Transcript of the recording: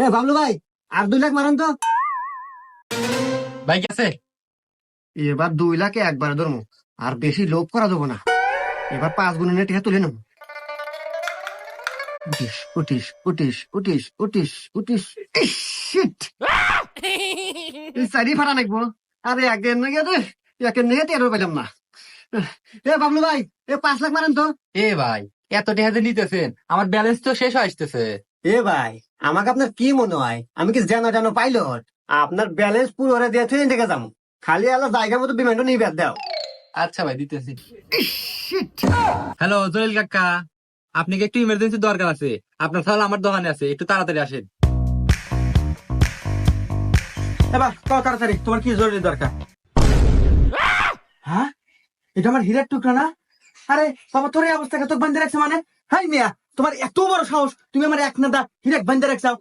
এ বাবলু ভাই আর দুই লাখ মারেন তো। ভাই গেছে এবার দুই লাখে একবারে ধরবো আর বেশি লোভ করা দেবো না। এবার পাঁচ গুণের টিকা তুলে নেব। উঠিস উঠিস উঠিস উঠিস উঠিস উঠিস। ইস, shit! এই চারি ফাটা নাকবো আরে একদিন না গিয়ে একের নিয়ে টেরো পেলাম না। এ বাবলু ভাই এ পাঁচ লাখ মারেন তো। এ ভাই এত টাকা যে নিতেছেন। আমার ব্যালেন্স তো শেষ হয়ে আসতেছে। এ ভাই আমাকে আপনার কি মনে হয়? আমি কি জানো জানো পাইলট আপনার ব্যালেন্স পুরো দিয়ে থুয়ে দেখে যাব। খালি আলো জায়গা মতো বিমানটা নিয়ে বের দাও। আচ্ছা ভাই দিতেছি। হ্যালো জলিল কাকা আপনি কি একটু ইমার্জেন্সি দরকার আছে? আপনার তাহলে আমার দোকানে আছে একটু তাড়াতাড়ি আসেন। এবার তাড়াতাড়ি তোমার কি জরুরি দরকার? হ্যাঁ? এটা আমার হীরের টুকরা না? আরে বাবা তোর এই অবস্থাকে তোকে বান্ধে রাখছে মানে? হাই মিয়া তোমার এত বড় সাহস তুমি আমার এক নাদা হিরেক বান্ধে রাখছাও